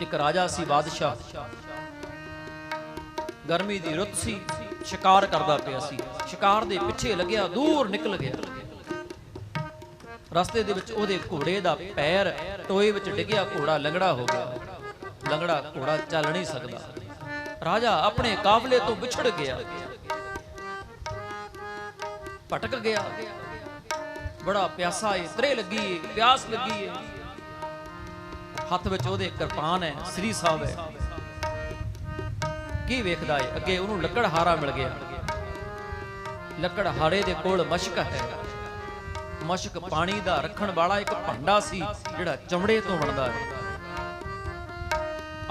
ਇੱਕ ਰਾਜਾ ਸੀ, ਬਾਦਸ਼ਾਹ। ਗਰਮੀ ਦੀ ਰੁੱਤ ਸੀ, ਸ਼ਿਕਾਰ ਕਰਦਾ ਪਿਆ ਸੀ। ਸ਼ਿਕਾਰ ਦੇ ਪਿੱਛੇ ਲੱਗਿਆ, ਦੂਰ ਨਿਕਲ ਗਿਆ। ਰਸਤੇ ਦੇ ਵਿੱਚ ਉਹਦੇ ਘੋੜੇ ਦਾ ਪੈਰ ਟੋਏ ਵਿੱਚ ਡਿੱਗਿਆ, ਘੋੜਾ ਲੰਗੜਾ ਹੋ ਗਿਆ। ਲੰਗੜਾ, ਘੋੜਾ ਚੱਲ ਨਹੀਂ ਸਕਦਾ। ਰਾਜਾ ਆਪਣੇ ਕਾਫਲੇ ਤੋਂ ਵਿਛੜ ਗਿਆ। ਭਟਕ ਗਿਆ। ਬੜਾ ਪਿਆਸਾ ਏ, ਤਰੇ ਲੱਗੀ ਏ, ਪਿਆਸ ਲੱਗੀ ਏ। ਹੱਥ ਵਿੱਚ ਉਹਦੇ ਕਿਰਪਾਨ ਹੈ, ਸ੍ਰੀ ਸਾਹਿਬ ਹੈ। ਕੀ ਵੇਖਦਾ ਏ? ਅੱਗੇ ਉਹਨੂੰ ਲੱਕੜ ਮਿਲ ਗਿਆ। ਲੱਕੜ ਦੇ ਕੋਲ ਮਸ਼ਕ ਹੈ। ਮਸ਼ਕ ਪਾਣੀ ਦਾ ਰੱਖਣ ਵਾਲਾ ਇੱਕ ਭਾਂਡਾ ਸੀ, ਜਿਹੜਾ ਚਮੜੇ ਤੋਂ ਬਣਦਾ ਹੈ।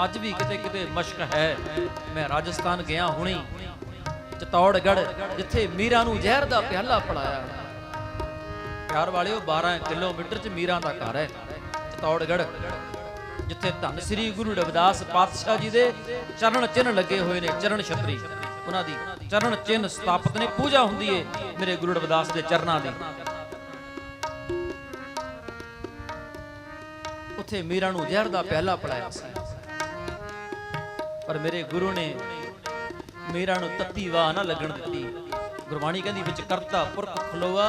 ਅੱਜ ਵੀ ਕਿਤੇ ਕਿਤੇ ਮਸ਼ਕ ਹੈ। ਮੈਂ ਰਾਜਸਥਾਨ ਗਿਆ ਹੁਣੀ ਚਤੌੜਗੜ ਜਿੱਥੇ ਮੀਰਾ ਨੂੰ ਜ਼ਹਿਰ ਦਾ ਪਿਆਲਾ ਪੜਾਇਆ ਪਿਆਰ ਵਾਲਿਓ 12 ਕਿਲੋਮੀਟਰ ਚ ਮੀਰਾ ਦਾ ਘਰ ਹੈ ਚਤੌੜਗੜ ਜਿੱਥੇ ਧੰਨ ਸ੍ਰੀ ਗੁਰੂ ਰਵਿਦਾਸ ਪਾਤਸ਼ਾਹ ਜੀ ਦੇ ਚਰਨ ਚਿੰਨ ਲੱਗੇ ਹੋਏ ਨੇ, ਚਰਨ ਛਤਰੀ। ਉਹਨਾਂ ਦੀ ਚਰਨ ਚਿੰਨ ਸਥਾਪਿਤ ਨੇ, ਪੂਜਾ ਹੁੰਦੀ ਏ ਮੇਰੇ ਗੁਰੂ ਰਵਿਦਾਸ ਦੇ ਚਰਨਾਂ ਦੀ। ਉੱਥੇ ਮੀਰਾ ਨੂੰ ਜ਼ਹਿਰ ਦਾ ਪਹਿਲਾ ਪੜਾਇਆ ਸੀ। ਪਰ ਮੇਰੇ ਗੁਰੂ ਨੇ ਮੀਰਾ ਨੂੰ ਤੱਤੀ ਵਾਹ ਨਾ ਲੱਗਣ ਦਿੱਤੀ। ਗੁਰਬਾਣੀ ਕਹਿੰਦੀ, ਵਿੱਚ ਕਰਤਾ ਪੁਰਖ ਖਲੋਆ,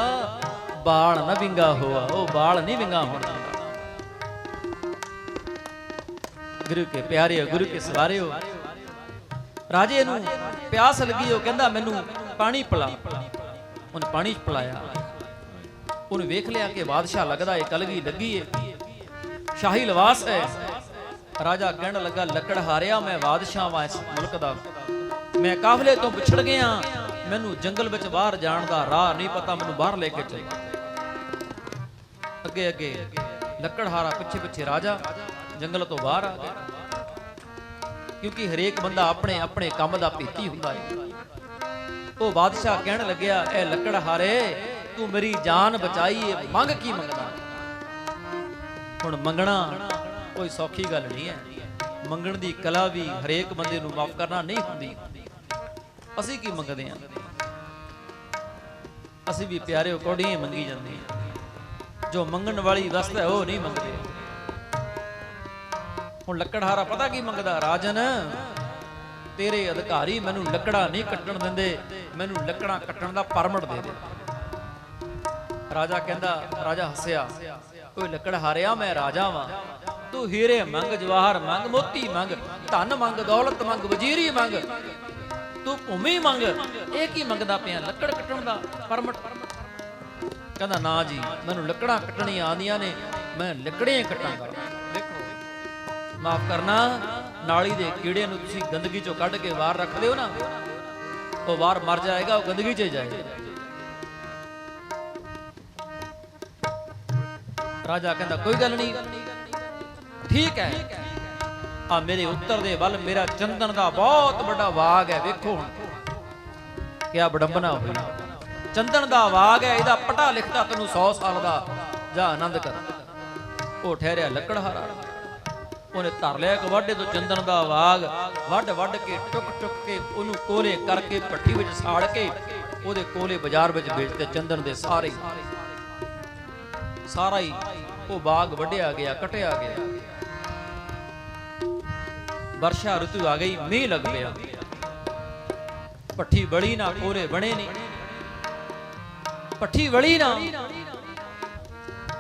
ਬਾਲ ਨਾ ਵਿੰਗਾ ਹੋਆ। ਉਹ ਬਾਲ ਨਹੀਂ ਵਿੰਗਾ ਹੋਣਾ। ਗੁਰੂ ਕੇ ਪਿਆਰਿਓ, ਗੁਰੂ ਕੇ ਸਵਾਰਿਓ। ਰਾਜੇ ਨੂੰ ਪਿਆਸ ਲੱਗੀ, ਉਹ ਕਹਿੰਦਾ, ਮੈਨੂੰ ਪਾਣੀ ਪਿਲਾ। ਉਹਨੇ ਪਾਣੀ ਪਿਲਾਇਆ। ਉਹਨੇ ਵੇਖ ਲਿਆ ਕਿ ਬਾਦਸ਼ਾਹ ਲੱਗਦਾ ਏ, ਕਲਗੀ ਲੱਗੀ ਏ। ਸ਼ਾਹੀ ਲਿਵਾਸ ਹੈ। ਰਾਜਾ ਕਹਿਣ ਲੱਗਾ, ਲੱਕੜ ਹਾਰਿਆ ਮੈਂ ਬਾਦਸ਼ਾਹ ਵਾਂ ਇਸ ਮੁਲਕ ਦਾ। ਮੈਂ ਕਾਫਲੇ ਤੋਂ ਵਿਛੜ ਗਿਆ ਮੈਨੂੰ ਜੰਗਲ ਵਿੱਚ ਬਾਹਰ ਜਾਣ ਦਾ ਰਾਹ ਨਹੀਂ ਪਤਾ। ਮੈਨੂੰ ਬਾਹਰ ਲੈ ਕੇ ਚੱਲ। ਅੱਗੇ ਅੱਗੇ ਲੱਕੜਹਾਰਾ ਪਿੱਛੇ ਪਿੱਛੇ ਰਾਜਾ ਜੰਗਲ ਤੋਂ ਬਾਹਰ ਆ ਗਿਆ। ਕਿਉਂਕਿ ਹਰੇਕ ਬੰਦਾ ਆਪਣੇ ਆਪਣੇ ਕੰਮ ਦਾ ਭੀਤੀ ਹੁੰਦਾ ਹੈ। ਉਹ ਬਾਦਸ਼ਾਹ ਕਹਿਣ ਲੱਗਿਆ, ਇਹ ਲੱਕੜ ਹਾਰੇ, ਤੂੰ ਮੇਰੀ ਜਾਨ ਬਚਾਈ ਏ ਮੰਗ ਕੀ ਮੰਗਦਾ? ਹੁਣ ਮੰਗਣਾ ਕੋਈ ਸੌਖੀ ਗੱਲ ਨਹੀਂ ਹੈ। ਮੰਗਣ ਦੀ ਕਲਾ ਵੀ ਹਰੇਕ ਬੰਦੇ ਨੂੰ ਮਾਫ ਕਰਨਾ ਨਹੀਂ ਹੁੰਦੀ। ਅਸੀਂ ਕੀ ਮੰਗਦੇ ਹਾਂ? ਅਸੀਂ ਵੀ ਪਿਆਰੇ ਕੋੜੀਆਂ ਮੰਗੀ ਜਾਂਦੇ ਹਾਂ। ਜੋ ਮੰਗਣ ਵਾਲੀ ਵਸਤ ਹੈ, ਉਹ ਨਹੀਂ ਮੰਗਦੇ। ਹੁਣ ਲੱਕੜਹਾਰਾ ਪਤਾ ਕੀ ਮੰਗਦਾ? ਰਾਜਨ, ਤੇਰੇ ਅਧਿਕਾਰੀ ਮੈਨੂੰ ਲੱਕੜਾ ਨਹੀਂ ਕੱਟਣ ਦਿੰਦੇ, ਮੈਨੂੰ ਲੱਕੜਾਂ ਕੱਟਣ ਦਾ ਪਰਮਿਟ ਦੇ ਦੇ। ਰਾਜਾ ਕਹਿੰਦਾ, ਰਾਜਾ ਹੱਸਿਆ, ਕੋਈ ਲੱਕੜ ਹਾਰਿਆ ਮੈਂ ਰਾਜਾ ਵਾਂ। ਤੂੰ ਹੀਰੇ ਮੰਗ, ਜਵਾਹਰ ਮੰਗ, ਮੋਤੀ ਮੰਗ, ਧਨ ਮੰਗ, ਦੌਲਤ ਮੰਗ, ਵਜ਼ੀਰੀ ਮੰਗ। ਤੂੰ ਭੂਮੀ ਮੰਗ, ਇਹ ਕੀ ਮੰਗਦਾ ਪਿਆ? ਲੱਕੜ ਕੱਟਣ ਦਾ ਪਰਮਿਟ? ਕਹਿੰਦਾ, ਨਾ ਜੀ, ਮੈਨੂੰ ਲੱਕੜਾਂ ਕੱਟਣੀਆਂ ਆਉਂਦੀਆਂ ਨੇ, ਮੈਂ ਲੱਕੜੀਆਂ ਕੱਟਾਂਗਾ। ਦੇਖੋ ਮਾਫ ਕਰਨਾ, ਨਾਲੀ ਦੇ ਕੀੜੇ ਨੂੰ ਤੁਸੀਂ ਗੰਦਗੀ ਚੋਂ ਕੱਢ ਕੇ ਬਾਹਰ ਰੱਖਦੇ ਹੋ ਨਾ, ਉਹ ਬਾਹਰ ਮਰ ਜਾਏਗਾ, ਉਹ ਗੰਦਗੀ 'ਚ ਜਾਏਗਾ। ਰਾਜਾ ਕਹਿੰਦਾ, ਕੋਈ ਗੱਲ ਨਹੀਂ, ਠੀਕ ਹੈ। ਆ ਮੇਰੇ ਉੱਤਰ ਦੇ ਵੱਲ ਮੇਰਾ ਚੰਦਨ ਦਾ ਬਹੁਤ ਵੱਡਾ ਬਾਗ ਹੈ, ਵੇਖੋ ਹੁਣ। ਕਿਆ ਬੜੰਬਨਾ ਹੋਈ। ਚੰਦਨ ਦਾ ਬਾਗ ਹੈ, ਇਹਦਾ ਪਟਾ ਲਿਖਦਾ ਤੈਨੂੰ 100 ਸਾਲ ਦਾ ਜਾ ਆਨੰਦ ਕਰ। ਉਹ ਠਹਿਰਿਆ ਲੱਕੜਹਾਰਾ। ਉਹਨੇ ਧਰ ਲਿਆ ਇੱਕ ਵਾਢੇ ਤੋਂ ਚੰਦਨ ਦਾ ਬਾਗ ਵੱਢ ਵੱਢ ਕੇ, ਟੁਕ ਟੁਕ ਕੇ ਉਹਨੂੰ ਕੋਲੇ ਕਰਕੇ ਭੱਠੀ ਵਿੱਚ ਸਾੜ ਕੇ ਉਹਦੇ ਕੋਲੇ ਬਾਜ਼ਾਰ ਵਿੱਚ ਵੇਚਦੇ ਚੰਦਨ ਦੇ ਸਾਰੇ। ਸਾਰਾ ਹੀ ਉਹ ਬਾਗ ਵੱਢਿਆ ਗਿਆ, ਕਟਿਆ ਗਿਆ। ਵਰਸ਼ਾ ਰੁੱਤੂ ਆ ਗਈ, ਮੀਂਹ ਲੱਗ ਪਿਆ। ਪੱਠੀ ਬੜੀ ਨਾ, ਕੋਰੇ ਬਣੇ ਨਹੀਂ ਪੱਠੀ ਵੜੀ ਨਾ।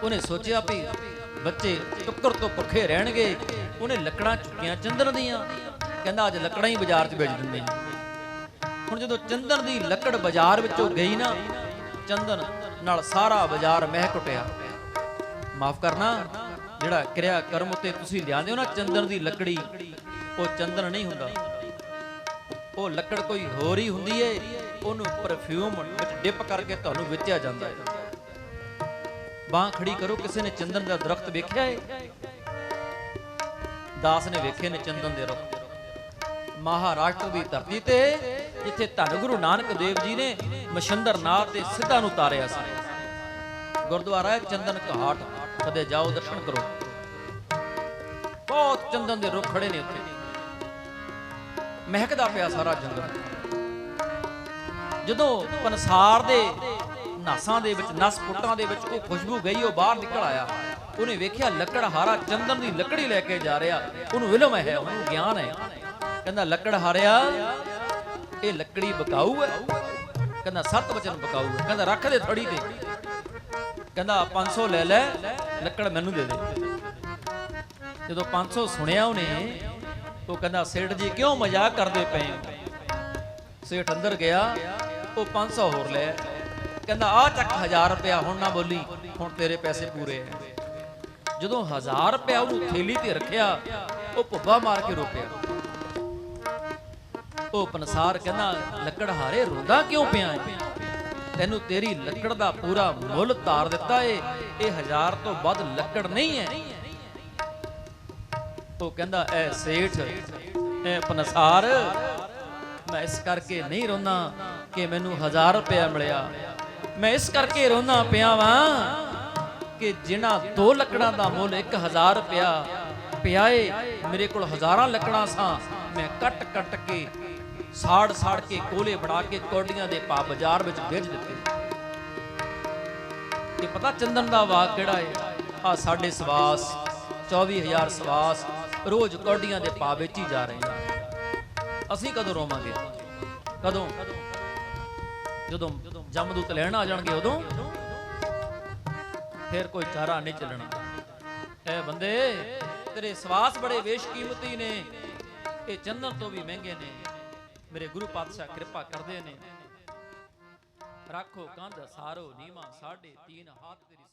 ਉਹਨੇ ਸੋਚਿਆ ਵੀ ਬੱਚੇ ਟੁੱਕਰ ਤੋਂ ਭੁੱਖੇ ਰਹਿਣਗੇ, ਉਹਨੇ ਲੱਕੜਾਂ ਚੁੱਕੀਆਂ ਚੰਦਨ ਦੀਆਂ। ਕਹਿੰਦਾ, ਅੱਜ ਲੱਕੜਾਂ ਹੀ ਬਾਜ਼ਾਰ 'ਚ ਵੇਚ ਦਿੰਦੇ ਹਾਂ ਹੁਣ ਜਦੋਂ ਚੰਦਨ ਦੀ ਲੱਕੜ ਬਾਜ਼ਾਰ ਵਿੱਚੋਂ ਗਈ ਨਾ, ਚੰਦਨ ਨਾਲ ਸਾਰਾ ਬਾਜ਼ਾਰ ਮਹਿਕ ਉੱਟਿਆ ਮਾਫ ਕਰਨਾ, ਜਿਹੜਾ ਕਿਰਿਆ ਕਰਮ ਉਤੇ ਤੁਸੀਂ ਲਿਆਂਦੇ ਹੋ ਨਾ, ਚੰਦਨ ਦੀ ਲੱਕੜੀ, ਉਹ ਚੰਦਨ ਨਹੀਂ ਹੁੰਦਾ। ਉਹ ਲੱਕੜ ਕੋਈ ਹੋਰ ਹੀ ਹੁੰਦੀ ਏ, ਉਹਨੂੰ ਪਰਫਿਊਮ ਵਿੱਚ ਡਿਪ ਕਰਕੇ ਤੁਹਾਨੂੰ ਵੇਚਿਆ ਜਾਂਦਾ ਹੈ ਬਾਹ ਖੜੀ ਕਰੋ, ਕਿਸੇ ਨੇ ਚੰਦਨ ਦਾ ਦਰਖਤ ਵੇਖਿਆ ਏ? ਦਾਸ ਨੇ ਵੇਖੇ ਨੇ ਚੰਦਨ ਦੇ ਰੁੱਖ। ਮਹਾਰਾਸ਼ਟਰ ਦੀ ਧਰਤੀ ਤੇ, ਜਿੱਥੇ ਧੰਨ ਗੁਰੂ ਨਾਨਕ ਦੇਵ ਜੀ ਨੇ ਮਸ਼ੰਦਰ ਤੇ ਸਿੱਧਾ ਨੂੰ ਤਾਰਿਆ ਸੀ। ਗੁਰਦੁਆਰਾ ਹੈ ਚੰਦਨ ਘਾਟ। ਕਦੇ ਜਾਓ, ਦਰਸ਼ਨ ਕਰੋ। ਬਹੁਤ ਚੰਦਨ ਦੇ ਰੁੱਖ ਖੜੇ ਨੇ ਉੱਥੇ। ਮਹਿਕਦਾ ਪਿਆ ਸਾਰਾ ਜੰਗਲ। ਜਦੋਂ ਪਨਸਾਰ ਦੇ ਨਾਸਾਂ ਦੇ ਵਿੱਚ ਨਸ ਪੁੱਟਾਂ ਦੇ ਵਿੱਚ ਉਹ ਖੁਸ਼ਬੂ ਗਈ, ਉਹ ਬਾਹਰ ਨਿਕਲ ਆਇਆ। ਉਹਨੇ ਵੇਖਿਆ ਲੱਕੜਹਾਰਾ ਚੰਦਨ ਦੀ ਲੱਕੜੀ ਲੈ ਕੇ ਜਾ ਰਿਹਾ। ਉਹਨੂੰ ਇਲਮ ਹੈ, ਉਹਨੂੰ ਗਿਆਨ ਹੈ। ਕਹਿੰਦਾ ਲੱਕੜਹਾਰਿਆ ਇਹ ਲੱਕੜੀ ਬਕਾਊ ਹੈ। ਕਹਿੰਦਾ, ਸੱਤ ਵਚਨ ਬਕਾਊ ਹੈ। ਕਹਿੰਦਾ, ਰੱਖ ਦੇ ਥੜੀ ਤੇ। ਕਹਿੰਦਾ 500 ਲੈ ਲੈ, ਲੱਕੜ ਮੈਨੂੰ ਦੇ ਦੇ। ਜਦੋਂ 500 ਸੁਣਿਆ ਉਹਨੇ, ਉਹ ਕਹਿੰਦਾ, ਸੇਠ ਜੀ, ਕਿਉਂ ਮਜ਼ਾਕ ਕਰਦੇ ਪਏ ਸੇਠ ਅੰਦਰ ਗਿਆ, ਉਹ 500 ਹੋਰ ਲੈ ਕਹਿੰਦਾ ਆ ਚੱਕ 1000 ਰੁਪਇਆ, ਹੁਣ ਨਾ ਬੋਲੀ, ਹੁਣ ਤੇਰੇ ਪੈਸੇ ਪੂਰੇ ਐ। ਜਦੋਂ 1000 ਰੁਪਇਆ ਉਹਨੂੰ ਥੇਲੀ ਤੇ ਰੱਖਿਆ, ਉਹ ਭੁੱਬਾ ਮਾਰ ਕੇ ਰੋਕਿਆ ਉਹ ਪਨਸਾਰ ਕਹਿੰਦਾ, ਲੱਕੜ ਹਾਰੇ, ਰੋਂਦਾ ਕਿਉਂ ਪਿਆ ਏ ਤੈਨੂੰ ਤੇਰੀ ਲੱਕੜ ਦਾ ਪੂਰਾ ਮੁੱਲ ਤਾਰ ਦਿੱਤਾ ਏ। ਇਹ ਹਜ਼ਾਰ ਤੋਂ ਵੱਧ ਲੱਕੜ ਨਹੀਂ ਹੈ ਉਹ ਕਹਿੰਦਾ, ਐ ਸੇਠ, ਐ ਪਨਸਾਰ, ਮੈਂ ਇਸ ਕਰਕੇ ਨਹੀਂ ਰੋਂਦਾ ਕਿ ਮੈਨੂੰ ਹਜ਼ਾਰ ਰੁਪਇਆ ਮਿਲਿਆ। ਮੈਂ ਇਸ ਕਰਕੇ ਰੋਂਦਾ ਪਿਆ ਵਾਂ ਕਿ ਜਿਨ੍ਹਾਂ ਦੋ ਲੱਕੜਾਂ ਦਾ ਮੁੱਲ 1000 ਰੁਪਇਆ ਪਿਆ ਮੇਰੇ ਕੋਲ ਹਜ਼ਾਰਾਂ ਲੱਕੜਾਂ ਸਾਂ, ਮੈਂ ਕੱਟ ਕੱਟ ਕੇ, ਸਾੜ ਸਾੜ ਕੇ ਕੋਲੇ ਬਣਾ ਕੇ ਕੋਡੀਆਂ ਦੇ ਪਾ ਬਾਜ਼ਾਰ ਵਿੱਚ ਵੇਚ ਦਿੱਤੇ। ਇਹ ਪਤਾ ਚੰਦਨ ਦਾ ਵਾਗ ਕਿਹੜਾ ਏ? ਆ ਸਾਡੇ ਸਵਾਸ 24000 ਸਵਾਸ ਰੋਜ਼ ਕੋਡੀਆਂ ਦੇ ਪਾ ਵੇਚੀ ਜਾ ਰਹੇ ਆ ਅਸੀਂ ਕਦੋਂ ਰੋਵਾਂਗੇ? ਕਦੋਂ? ਜਦੋਂ ਜਮਦੂਤ ਲੈਣ ਆ ਜਾਣਗੇ ਉਦੋਂ, ਫਿਰ ਕੋਈ ਚਾਰਾ ਨਹੀਂ ਚੱਲਣਾ। ਐ ਬੰਦੇ, ਤੇਰੇ ਸਵਾਸ ਬੜੇ ਬੇਸ਼ਕੀਮਤੀ ਨੇ। ਇਹ ਚੰਦਨ ਤੋਂ ਵੀ ਮਹਿੰਗੇ ਨੇ। ਮੇਰੇ ਗੁਰੂ ਪਾਤਸ਼ਾਹ ਕਿਰਪਾ ਕਰਦੇ ਨੇ। ਰੱਖੋ ਕੰਧ, ਸਾਰੋ ਨੀਮਾ ਸਾਢੇ 3 ਹੱਥ ਤੇਰੀ